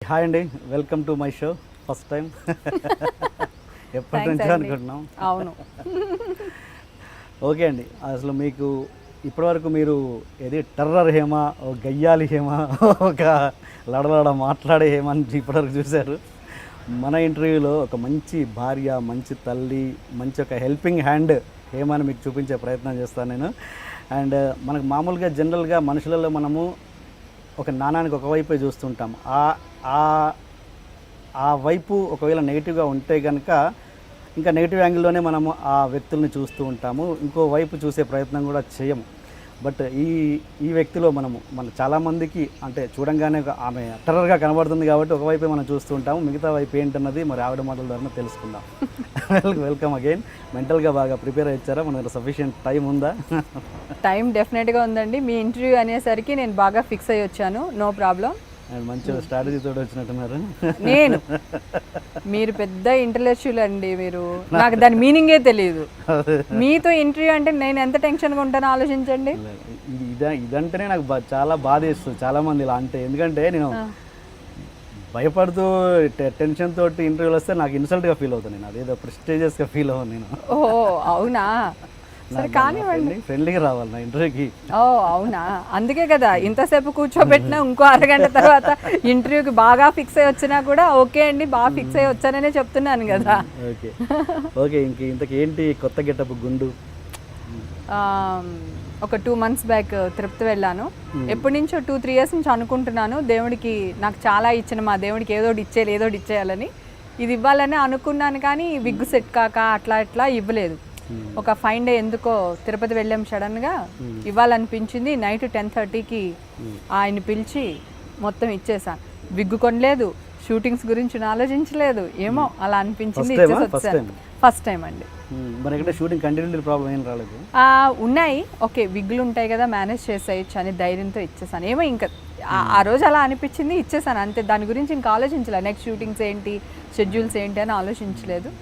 Hi అండి welcome to my show first time. ఎప్పటి నుంచో. అనుకుంటున్నాం. అవును. ఓకే అండి అసలు మీకు ఇప్పటివరకు మీరు ఏది టర్రర్ హేమ ఒక గయ్యాలి హేమ ఒక లడలడ మాట్లాడే హేమ అని ఇప్పటివరకు చూశారు. మన ఇంటర్వ్యూలో ఒక మంచి భార్య మంచి తల్లి మంచి ఒక హెల్పింగ్ హ్యాండ్ హేమాని మీకు చూపించే ప్రయత్నం చేస్తాను నేను. అండ్ మనకు మామూలుగా జనరల్గా మనుషులలో మనము ఒక నాణానికి ఒకవైపే చూస్తుంటాం. ఆ ఆ ఆ వైపు ఒకవేళ నెగిటివ్గా ఉంటే కనుక ఇంకా నెగిటివ్ యాంగిల్లోనే మనము ఆ వ్యక్తుల్ని చూస్తూ ఉంటాము. ఇంకో వైపు చూసే ప్రయత్నం కూడా చేయము. బట్ ఈ ఈ వ్యక్తిలో మనము మన చాలామందికి అంటే చూడంగానే ఆమె టెర్రర్గా కనబడుతుంది కాబట్టి ఒకవైపే మనం చూస్తూ ఉంటాము. మిగతా వైపు ఏంటన్నది మరి ఆవిడ మాటల ద్వారా తెలుసుకుందాం. వెల్కమ్ అగైన్ మెంటల్గా బాగా ప్రిపేర్ అయ్యారా? మన దగ్గర సఫిషియంట్ టైం ఉందా? టైం డెఫినెట్గా ఉందండి. మీ ఇంటర్వ్యూ అనేసరికి నేను బాగా ఫిక్స్ అయ్యి వచ్చాను నో ప్రాబ్లం మంచి స్ట్రాటజీ తోటి వచ్చినట్టున్నారు. నేను. మీరు పెద్ద ఇంటలెక్చువల్ అండి మీరు. నాకు దాని మీనింగే తెలియదు మీతో ఇంటర్వ్యూ అంటే నేను ఎంత టెన్షన్గా ఉంటానో ఆలోచించండి. ఇది ఇద ఇదంటేనే నాకు చాలా బాధ వేస్తుంది చాలా మంది ఇలా అంటే. ఎందుకంటే నేను భయపడుతూ టెన్షన్ తోటి ఇంటర్వ్యూలు వస్తే నాకు ఇన్సల్ట్గా ఫీల్ అవుతాను నేను. అదేదో ప్రెస్టేజియస్గా ఫీల్ అవ్వను నేను. ఓ అవునా? ఫ్రెండ్లీగా రావాలి నా ఇంటర్వ్యూకి. ఓ అవునా? అందుకే కదా ఇంతసేపు కూర్చోబెట్టినా ఇంకో అరగంట తర్వాత ఇంటర్వ్యూకి బాగా ఫిక్స్ అయ్యి వచ్చినా కూడా ఓకే అండి బాగా ఫిక్స్ అయ్యి వచ్చాననే చెప్తున్నాను కదా. ఓకే. ఓకే ఇంక ఇంతకి ఏంటి కొత్త గెటప్ గుండు? ఒక టూ మంత్స్ బ్యాక్ తిరుపతి వెళ్ళాను. ఎప్పటి నుంచో టూ త్రీ ఇయర్స్ నుంచి అనుకుంటున్నాను దేవుడికి నాకు చాలా ఇచ్చిన మా దేవుడికి ఏదో ఇచ్చేయాలి ఏదో ఇచ్చేయాలని. ఇది ఇవ్వాలని అనుకున్నాను కానీ విగ్గు సెట్ కాక అట్లా ఇట్లా ఇవ్వలేదు. ఒక ఫైన్ డే ఎందుకో తిరుపతి వెళ్ళాం సడన్గా ఇవ్వాలనిపించింది. నైట్ టెన్ థర్టీకి ఆయన పిలిచి మొత్తం ఇచ్చేసాను విగ్గు కొనలేదు. షూటింగ్స్ గురించి ఆలోచించలేదు ఏమో అలా అనిపించింది? ఇచ్చేసి వచ్చాను? ఫస్ట్ టైం అండి. షూటింగ్ కంటిన్యూ ప్రాబ్లం ఏం రాలేదు? ఆ, ఉన్నాయి. ఓకే విగ్గులు ఉంటాయి కదా మేనేజ్ చేసేయచ్చు అని ధైర్యంతో ఇచ్చేసాను. ఏమో ఇంకా ఆ- ఆ రోజు అలా అనిపించింది ఇచ్చేసాను. అంతే. దాని గురించి ఇంకా ఆలోచించలేదు. నెక్స్ట్ షూటింగ్స్ ఏంటి షెడ్యూల్స్ ఏంటి అని ఆలోచించలేదు.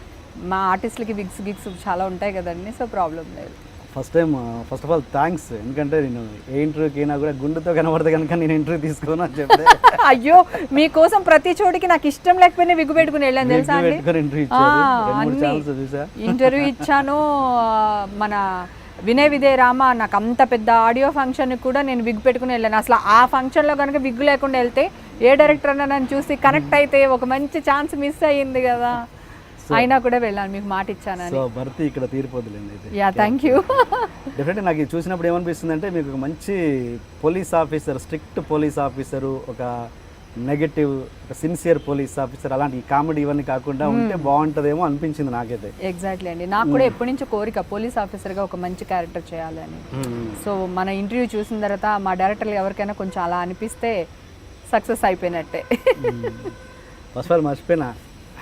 మా ఆర్టిస్ట్లకి విగ్స్ గిగ్స్ చాలా ఉంటాయి కదండి సో ప్రాబ్లం లేదు. First time first of all thanks ఎందుకంటే నేను ఏ ఇంటర్వ్యూకి అయినా కూడా గుండెతో కనబడితే కనుక నేను ఇంటర్వ్యూ తీసుకోను అని చెప్తే. అయ్యో మీకోసం ప్రతి చోటికి నాకు ఇష్టం లేకపోయినా విగ్గు పెట్టుకుని వెళ్ళాను తెలుసా ఇంటర్వ్యూ ఇచ్చాను. మన వినయ్ విజయ్ రామ నాకు అంత పెద్ద ఆడియో ఫంక్షన్కి కూడా నేను విగ్ పెట్టుకుని వెళ్ళాను. అసలు ఆ ఫంక్షన్లో కనుక విగ్ లేకుండా వెళ్తే ఏ డైరెక్టర్ అన్న నన్ను చూసి కనెక్ట్ అయితే ఒక మంచి ఛాన్స్ మిస్ అయ్యింది కదా. అయినా కూడా వెళ్ళాను మీకు మాట ఇచ్చానని. సో భర్తీ ఇక్కడ తీరిపోదులేండి అయితే. యా థ్యాంక్ యూ డెఫినెట్గా నాకు ఇది చూసినప్పుడు ఏమనిపిస్తుంది అంటే మీకు ఒక మంచి police officer strict police officer ఒక నెగటివ్ ఒక సిన్సియర్ పోలీస్ ఆఫీసర్ అలాంటి కామెడీ ఇవన్నీ కాకుండా ఉంటే బాగుంటుందేమో అనిపించింది నాకైతే. ఎగ్జాక్ట్లీ అండి. నాకు కూడా ఎప్పటి నుంచో కోరిక పోలీస్ ఆఫీసర్గా ఒక మంచి క్యారెక్టర్ చేయాలని. సో మన ఇంటర్వ్యూ చూసిన తర్వాత మా డైరెక్టర్లు ఎవరికైనా కొంచెం అలా అనిపిస్తే సక్సెస్ అయిపోయినట్టే. ఫస్ట్ ఆఫ్ ఆల్ మర్చిపోయినా.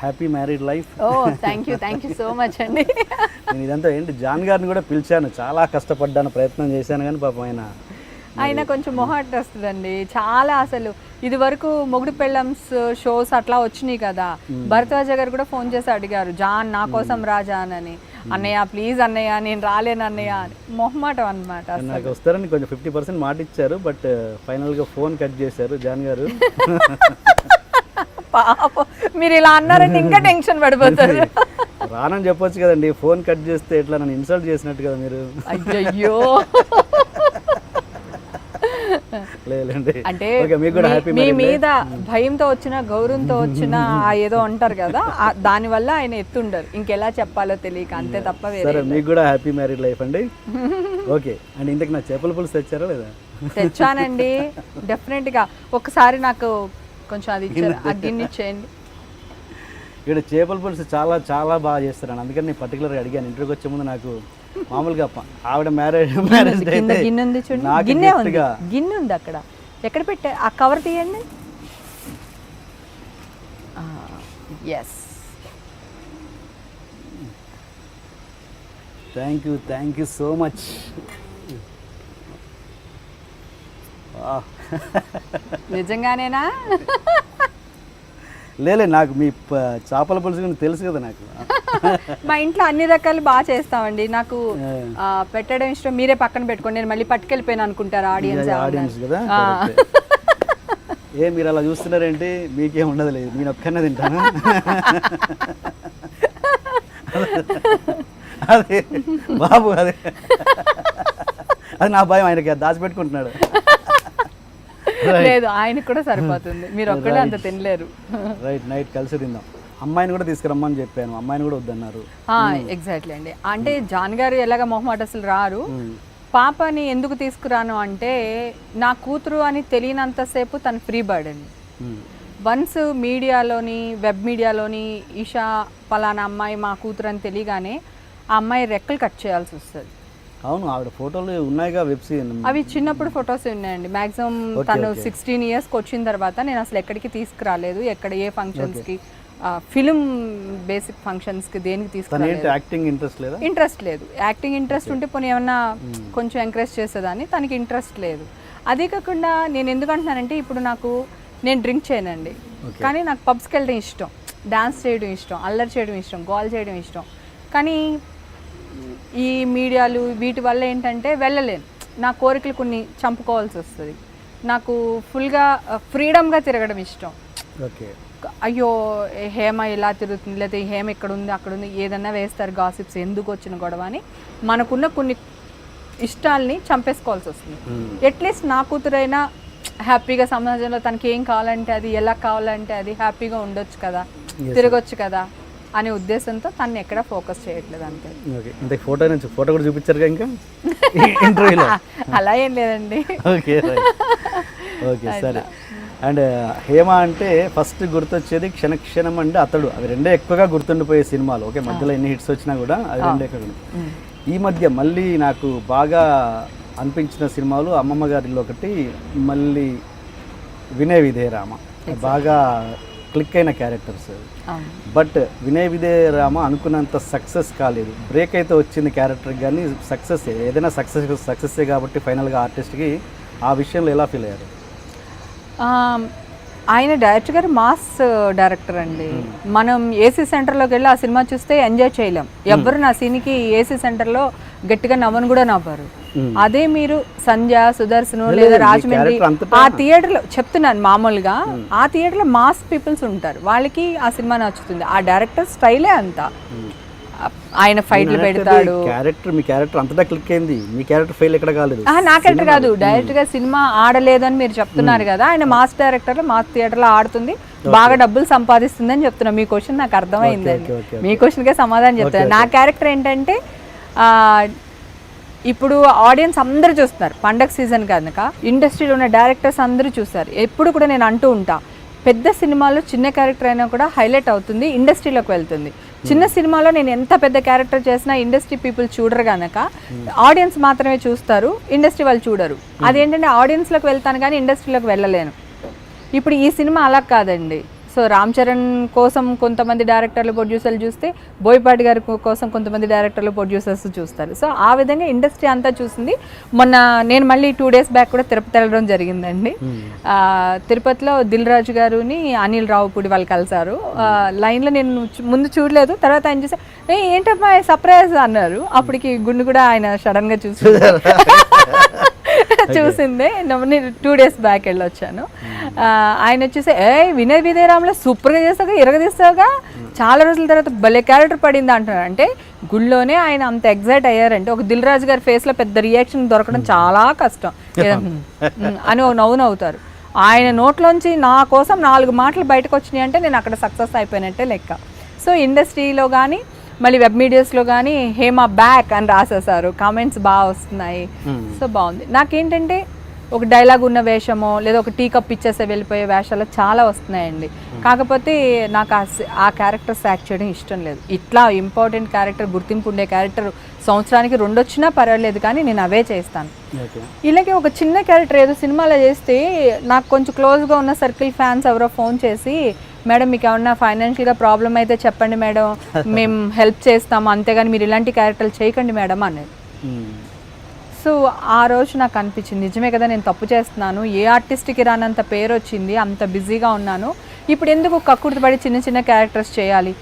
Happy married life. Oh thank you thank you so much అండి. నేను ఇదంతా ఏంటి జాన్ గారిని కూడా పిలిచాను చాలా కష్టపడ్డాను ప్రయత్నం చేశాను కానీ పాపం ఆయన ఆయన కొంచెం మొహాట్ వస్తుందండి చాలా అసలు ఇది వరకు మొగుడు పెళ్ళమ్స్ షోస్ అట్లా వచ్చినాయి కదా. భరద్వాజ గారు కూడా ఫోన్ చేసి అడిగారు జాన్ నా కోసం రా జాన్ అని. అన్నయ్య ప్లీజ్ అన్నయ్య నేను రాలేను అన్నయ్య అని. మొహమాటం అనమాట నాకు వస్తారని కొంచెం ఫిఫ్టీ పర్సెంట్ మాట ఇచ్చారు బట్ ఫైనల్గా ఫోన్ కట్ చేశారు జాన్ గారు. పాపం. మీరు ఇలా అన్నారంటే ఇంకా టెన్షన్ పడిపోతారు. రానని చెప్పొచ్చు కదండి. ఫోన్ కట్ చేస్తే ఎట్లా నన్ను ఇన్సల్ట్ చేసినట్టు కదా మీరు? లేదండి అంటే మీ- మీద భయంతో వచ్చిన గౌరవంతో వచ్చిన ఆ ఏదో అంటారు కదా ఆ దానివల్ల ఆయన ఎత్తుండరు ఇంకెలా చెప్పాలో తెలియక అంతే తప్ప వేరే మీకు కూడా హ్యాపీ మ్యారీడ్ లైఫ్ అండి. ఓకే అండ్ ఇంతకు నా చేపల పులుసు తెచ్చారా లేదా? తెచ్చానండి. డెఫినెట్గా. ఒకసారి నాకు కొంచెం అది ఇచ్చారు. ఆ గిన్నె ఇచ్చేయండి ఇక్కడ చేపల పులుసు చాలా చాలా బాగా చేస్తారండి. అందుకని నేను పర్టికులర్గా అడిగాను. ఇంటర్వ్యూకి వచ్చే ముందు నాకు మామూలుగా ఆవిడ మ్యారేజ్ మ్యారేజ్ గిన్నె ఉంది చూడండి. గిన్నె ఉంది. గిన్నె ఉంది అక్కడ. ఎక్కడ పెట్టా? ఆ కవర్ తీయండి. Yes thank you thank you so much నిజంగానేనా? లేలే నాకు మీ చేపల పులుసు గురించి తెలుసు కదా నాకు. మా ఇంట్లో అన్ని రకాలు బాగా చేస్తామండి. నాకు పెట్టడం ఇష్టం. మీరే పక్కన పెట్టుకోండి. నేను మళ్ళీ పట్టుకెళ్ళిపోయాను అనుకుంటారా ఆడియన్స్ ఆడియన్స్ కదా. ఏ మీరు అలా చూస్తున్నారేంటి మీకేం ఉండదు లేదు. నేను ఒక్కనే తింటాను. అదే బాబు అదే. అది నా భయం. ఆయనకి దాచిపెట్టుకుంటున్నాడు. లేదు ఆయనకు కూడా సరిపోతుంది. మీరు ఒక్కడే అంత తినలేరు. రైట్ నైట్ కలిసి తిందాం. అమ్మాయిని కూడా తీసుకురమ్మని చెప్పాను. అమ్మాయిని కూడా వద్దన్నారు. ఎగ్జాక్ట్లీ అండి. అంటే జాన్ గారు ఎలాగ మొహమాట అసలు రారు? పాపని ఎందుకు తీసుకురాను అంటే నా కూతురు అని తెలియనంతసేపు తను ఫ్రీ బర్డ్ అండి. వన్స్ మీడియాలోని వెబ్ మీడియాలోని ఈషా పలానా అమ్మాయి మా కూతురు అని తెలియగానే ఆ అమ్మాయి రెక్కలు కట్ చేయాల్సి వస్తుంది. అవును ఆవిడ ఫోటోలు ఉన్నాయిగా వెబ్ సిరీస్. అవి చిన్నప్పుడు ఫొటోస్ ఉన్నాయండి. మాక్సిమం తను సిక్స్టీన్ ఇయర్స్కి వచ్చిన తర్వాత నేను అసలు ఎక్కడికి తీసుకురాలేదు. ఎక్కడ ఏ ఫంక్షన్స్కి ఫిలిం బేసిక్ ఫంక్షన్స్కి దేనికి తను తీసుకురాలేదు. యాక్టింగ్ ఇంట్రెస్ట్ లేదా? ఇంట్రెస్ట్ లేదు. యాక్టింగ్ ఇంట్రెస్ట్ ఉంటే పోనీ ఏమన్నా కొంచెం ఎంకరేజ్ చేసేదాన్ని. తనకి ఇంట్రెస్ట్ లేదు. అదే కాకుండా నేను ఎందుకు అంటున్నానంటే ఇప్పుడు నాకు నేను డ్రింక్ చేయనండి. కానీ నాకు పబ్స్కి వెళ్ళడం ఇష్టం. డాన్స్ చేయడం ఇష్టం అల్లరి చేయడం ఇష్టం గోల్ చేయడం ఇష్టం. కానీ ఈ మీడియాలు వీటి వల్ల ఏంటంటే వెళ్ళలేను నా కోరికలు కొన్ని చంపుకోవాల్సి వస్తుంది. నాకు ఫుల్గా ఫ్రీడమ్గా తిరగడం ఇష్టం. ఓకే. అయ్యో హేమ ఇలా తిరుగుతుంది లేదా ఈ హేమ ఇక్కడ ఉంది అక్కడ ఉంది ఏదన్నా వేస్తారు గాసిప్స్ ఎందుకు వచ్చిన గొడవ అని మనకున్న కొన్ని ఇష్టాల్ని చంపేసుకోవాల్సి వస్తుంది. అట్లీస్ట్ నా కూతురైనా హ్యాపీగా సమాజంలో తనకి ఏం కావాలంటే అది ఎలా కావాలంటే అది హ్యాపీగా ఉండొచ్చు కదా తిరగొచ్చు కదా. అనే ఉద్దేశంతో తను ఎక్కడ ఫోకస్ చేయట్లేదు అంతే. ఓకే ఇంత ఫోటో నుంచి ఫోటో కూడా చూపించారుగా ఇంకా? ఇంటర్వ్యూలో? అలా ఏం లేదండి. ఓకే ఓకే సరే. అండ్ హేమ అంటే ఫస్ట్ గుర్తొచ్చేది క్షణ క్షణం అంటే అతడు. అవి రెండే ఎక్కువగా గుర్తుండిపోయే సినిమాలు. ఓకే మధ్యలో ఎన్ని హిట్స్ వచ్చినా కూడా అవి రెండే ఈ మధ్య మళ్ళీ నాకు బాగా అనిపించిన సినిమాలు అమ్మమ్మ గారిలో ఒకటి మళ్ళీ వినయ విధేయ రామ బాగా క్లిక్ అయిన క్యారెక్టర్స్. బట్ వినయ్ విజయ రామ అనుకున్నంత సక్సెస్ కాలేదు. బ్రేక్ అయితే వచ్చింది క్యారెక్టర్ కానీ సక్సెస్ ఏదైనా సక్సెస్ సక్సెస్సే కాబట్టి ఫైనల్గా ఆర్టిస్ట్కి ఆ విషయంలో ఎలా ఫీల్ అయ్యారు? ఆయన డైరెక్టర్ గారు మాస్ డైరెక్టర్ అండి. మనం ఏసీ సెంటర్లోకి వెళ్ళి ఆ సినిమా చూస్తే ఎంజాయ్ చేయలేం. ఎవ్వరు నా సీన్కి ఏసీ సెంటర్లో గట్టిగా నవ్వను కూడా నవ్వరు. అదే మీరు సంధ్య సుదర్శను లేదా రాజమండ్రి ఆ థియేటర్లో చెప్తున్నాను మామూలుగా. ఆ థియేటర్లో మాస్ పీపుల్స్ ఉంటారు. వాళ్ళకి ఆ సినిమా నచ్చుతుంది. ఆ డైరెక్టర్ స్టైలే అంత. ఆయన ఫైట్లు పెడతాడు. క్యారెక్టర్ మీ క్యారెక్టర్ అంతటా క్లిక్ అయింది. మీ క్యారెక్టర్ ఫెయిల్ ఎక్కడ కాలేదు. ఆ, నాకంటే కాదు. డైరెక్ట్గా సినిమా ఆడలేదని మీరు చెప్తున్నారు కదా. ఆయన మాస్ డైరెక్టర్లో మాస్ థియేటర్లో ఆడుతుంది బాగా డబ్బులు సంపాదిస్తుంది అని చెప్తున్నా. మీ క్వశ్చన్ నాకు ఓకే, మీ క్వశ్చన్ కే సమాధానం చెప్తాను నా క్యారెక్టర్ ఏంటంటే ఇప్పుడు ఆడియన్స్ అందరూ చూస్తున్నారు. పండగ సీజన్ కనుక ఇండస్ట్రీలో ఉన్న డైరెక్టర్స్ అందరూ చూస్తారు. ఎప్పుడు కూడా నేను అంటూ ఉంటా పెద్ద సినిమాలో చిన్న క్యారెక్టర్ అయినా కూడా హైలైట్ అవుతుంది ఇండస్ట్రీలోకి వెళ్తుంది. చిన్న సినిమాలో నేను ఎంత పెద్ద క్యారెక్టర్ చేసినా ఇండస్ట్రీ పీపుల్ చూడరు కనుక ఆడియన్స్ మాత్రమే చూస్తారు ఇండస్ట్రీ వాళ్ళు చూడరు. అదేంటంటే ఆడియన్స్లోకి వెళ్తాను కానీ ఇండస్ట్రీలోకి వెళ్ళలేను. ఇప్పుడు ఈ సినిమా అలా కాదండి. సో రామ్ చరణ్ కోసం కొంతమంది డైరెక్టర్లు ప్రొడ్యూసర్లు చూస్తే బోయపాటి గారి కోసం కొంతమంది డైరెక్టర్లు ప్రొడ్యూసర్స్ చూస్తారు. సో ఆ విధంగా ఇండస్ట్రీ అంతా చూసింది. మొన్న నేను మళ్ళీ టూ డేస్ బ్యాక్ కూడా తిరుపతి వెళ్ళడం జరిగిందండి. ఆ, తిరుపతిలో దిల్ రాజు గారుని అనిల్ రావుపూడి వాళ్ళు కలిసారు లైన్లో నేను ముందు చూడలేదు. తర్వాత ఆయన చూసి ఏ ఏంటమ్మా సర్ప్రైజ్ అన్నారు. అప్పటికి గుండు కూడా ఆయన సడన్గా చూసి చూసిందే. నేను టూ డేస్ బ్యాక్ వెళ్ళొచ్చాను. ఆ, ఆయన వచ్చేసి ఏ వినయ్ వినయరామ్లో సూపర్గా చేస్తావుగా ఇరగదీస్తావుగా చాలా రోజుల తర్వాత భలే క్యారెక్టర్ పడింది అంటున్నారు అంటే గుళ్ళోనే ఆయన అంత ఎగ్జైట్ అయ్యారంటే ఒక దిల్ రాజు గారి ఫేస్లో పెద్ద రియాక్షన్ దొరకడం చాలా కష్టం. అని ఒక నవ్వు నవ్వుతారు. ఆయన నోట్లోంచి నా కోసం నాలుగు మాటలు బయటకు వచ్చినాయి అంటే నేను అక్కడ సక్సెస్ అయిపోయినట్టే లెక్క. సో ఇండస్ట్రీలో కానీ మళ్ళీ వెబ్ మీడియాస్లో కానీ హేమ బ్యాక్ అని రాసేసారు కామెంట్స్ బాగా వస్తున్నాయి. సో బాగుంది. నాకేంటంటే ఒక డైలాగ్ ఉన్న వేషమో లేదా ఒక టీ కప్ ఇచ్చేసే వెళ్ళిపోయే వేషాలు చాలా వస్తున్నాయండి. కాకపోతే నాకు ఆ క్యారెక్టర్స్ యాక్ట్ చేయడం ఇష్టం లేదు. ఇట్లా ఇంపార్టెంట్ క్యారెక్టర్ గుర్తింపు ఉండే క్యారెక్టర్ సంవత్సరానికి రెండు వచ్చినా పర్వాలేదు కానీ నేను అవే చేస్తాను. ఇలాగే ఒక చిన్న క్యారెక్టర్ ఏదో సినిమాలో చేస్తే నాకు కొంచెం క్లోజ్గా ఉన్న సర్కిల్ ఫ్యాన్స్ ఎవరో ఫోన్ చేసి మేడం మీకు ఏమన్నా ఫైనాన్షియల్గా ప్రాబ్లం అయితే చెప్పండి మేడం. మేము హెల్ప్ చేస్తాము అంతేగాని మీరు ఇలాంటి క్యారెక్టర్లు చేయకండి మేడం అనేది సో ఆ రోజు నాకు అనిపించింది నిజమే కదా నేను తప్పు చేస్తున్నాను ఏ ఆర్టిస్ట్కి రానంత పేరు వచ్చింది అంత బిజీగా ఉన్నాను ఇప్పుడు ఎందుకు కక్కుర్తిపడి చిన్న చిన్న క్యారెక్టర్స్ చేయాలి?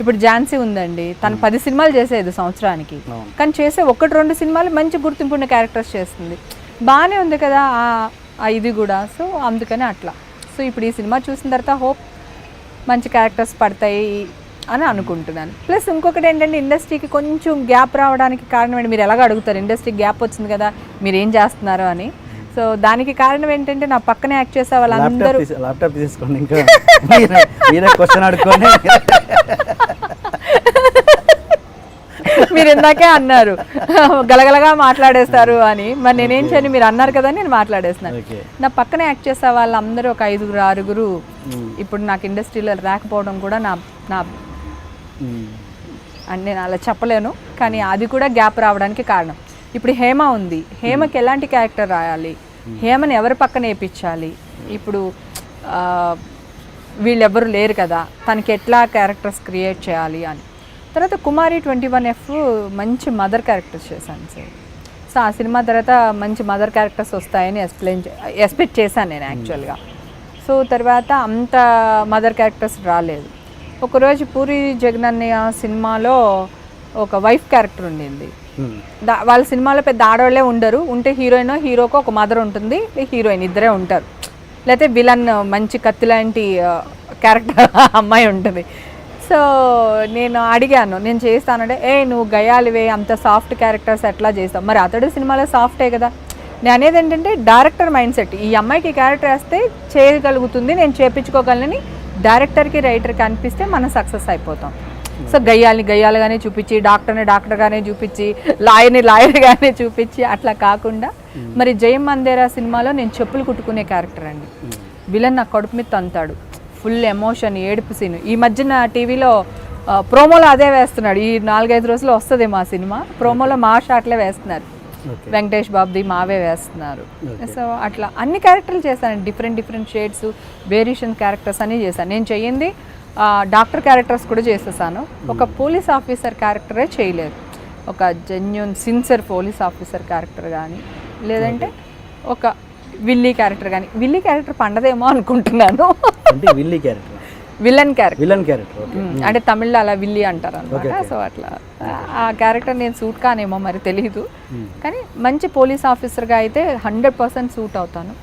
ఇప్పుడు ఝాన్సీ ఉందండి తను పది సినిమాలు చేసేది సంవత్సరానికి. కానీ చేసే ఒకటి రెండు సినిమాలు మంచి గుర్తింపు ఉన్న క్యారెక్టర్స్ చేస్తుంది. బాగానే ఉంది కదా ఇది కూడా. సో అందుకని అట్లా. సో ఇప్పుడు ఈ సినిమా చూసిన తర్వాత హోప్ మంచి క్యారెక్టర్స్ పడతాయి అని అనుకుంటున్నాను. ప్లస్ ఇంకొకటి ఏంటంటే ఇండస్ట్రీకి కొంచెం గ్యాప్ రావడానికి కారణం ఏంటి? మీరు ఎలాగ అడుగుతారు? ఇండస్ట్రీకి గ్యాప్ వచ్చింది కదా మీరు ఏం చేస్తున్నారు అని. సో దానికి కారణం ఏంటంటే నా పక్కనే యాక్ట్ చేసే వాళ్ళందరూ ల్యాప్టాప్ తీసుకోండి ఇంకా. మీరే క్వశ్చన్ అడుక్కొని. మీరు ఇందాకే అన్నారు. గలగలగా మాట్లాడేస్తారు అని. మరి నేనేం చేయను మీరు అన్నారు కదా అని నేను మాట్లాడేస్తున్నాను. నా పక్కన యాక్ట్ చేసే వాళ్ళందరూ ఒక ఐదుగురు ఆరుగురు ఇప్పుడు నాకు ఇండస్ట్రీలో రాకపోవడం కూడా నా నా అని నేను అలా చెప్పలేను. కానీ అది కూడా గ్యాప్ రావడానికి కారణం. ఇప్పుడు హేమ ఉంది. హేమకి ఎలాంటి క్యారెక్టర్ రాయాలి? హేమని ఎవరి పక్కన వేయించాలి ఇప్పుడు వీళ్ళెవ్వరు లేరు కదా. తనకి ఎట్లా క్యారెక్టర్స్ క్రియేట్ చేయాలి అని. తర్వాత కుమారి ట్వంటీ వన్ ఎఫ్ మంచి మదర్ క్యారెక్టర్స్ చేశాను సార్. సో ఆ సినిమా తర్వాత మంచి మదర్ క్యారెక్టర్స్ వస్తాయని ఎక్స్ప్లెయిన్ ఎక్స్పెక్ట్ చేశాను నేను యాక్చువల్గా. సో తర్వాత అంత మదర్ క్యారెక్టర్స్ రాలేదు. ఒకరోజు పూరి జగనన్నయ్య సినిమాలో ఒక వైఫ్ క్యారెక్టర్ ఉండింది. దా వాళ్ళ సినిమాలో పెద్ద ఆడవాళ్ళే ఉండరు. ఉంటే హీరోయిన్ హీరోకి ఒక మదర్ ఉంటుంది. హీరోయిన్ ఇద్దరే ఉంటారు. లేకపోతే విలన్ మంచి కత్తి లాంటి క్యారెక్టర్ అమ్మాయి ఉంటుంది. సో నేను అడిగాను నేను చేస్తానంటే ఏ నువ్వు గయాలివే అంత సాఫ్ట్ క్యారెక్టర్స్ ఎట్లా చేస్తావు? మరి అతడు సినిమాలో సాఫ్టే కదా. నేను అనేది ఏంటంటే డైరెక్టర్ మైండ్ సెట్. ఈ అమ్మాయికి క్యారెక్టర్ వేస్తే చేయగలుగుతుంది నేను చేపించుకోగలనని డైరెక్టర్కి రైటర్కి అనిపిస్తే మనం సక్సెస్ అయిపోతాం. సో గయ్యాల్ని గయ్యాలుగానే చూపించి డాక్టర్ని డాక్టర్గానే చూపించి లాయర్ని లాయర్గానే చూపించి అట్లా కాకుండా మరి జయం మందేరా సినిమాలో నేను చెప్పులు కుట్టుకునే క్యారెక్టర్ అండి. విలన్ నా కడుపు మీద తంతాడు. ఫుల్ ఎమోషన్ ఏడుపు సీన్. ఈ మధ్యన టీవీలో ప్రోమోలో అదే వేస్తున్నాడు. ఈ నాలుగైదు రోజులు వస్తుంది మా సినిమా. ప్రోమోలో మా షాట్లే వేస్తున్నారు. వెంకటేష్ బాబుది మావే వేస్తున్నారు. సో అట్లా అన్ని క్యారెక్టర్లు చేశాను. Different different shades variation characters అన్నీ చేశాను. నేను చెయ్యింది డాక్టర్ క్యారెక్టర్స్ కూడా చేసేసాను. ఒక పోలీస్ ఆఫీసర్ క్యారెక్టరే చేయలేదు. ఒక genuine sincere police officer character కానీ లేదంటే ఒక విల్లీ క్యారెక్టర్ కానీ విల్లీ క్యారెక్టర్ పండదేమో అనుకుంటున్నాను. అంటే Willi character. Villain character. Villain character అంటే తమిళ్ళో అలా విల్లి అంటారు అనమాట సో అట్లా. ఆ క్యారెక్టర్ నేను సూట్ కానేమో మరి తెలియదు కానీ మంచి పోలీస్ ఆఫీసర్గా అయితే హండ్రెడ్ పర్సెంట్ సూట్ అవుతాను.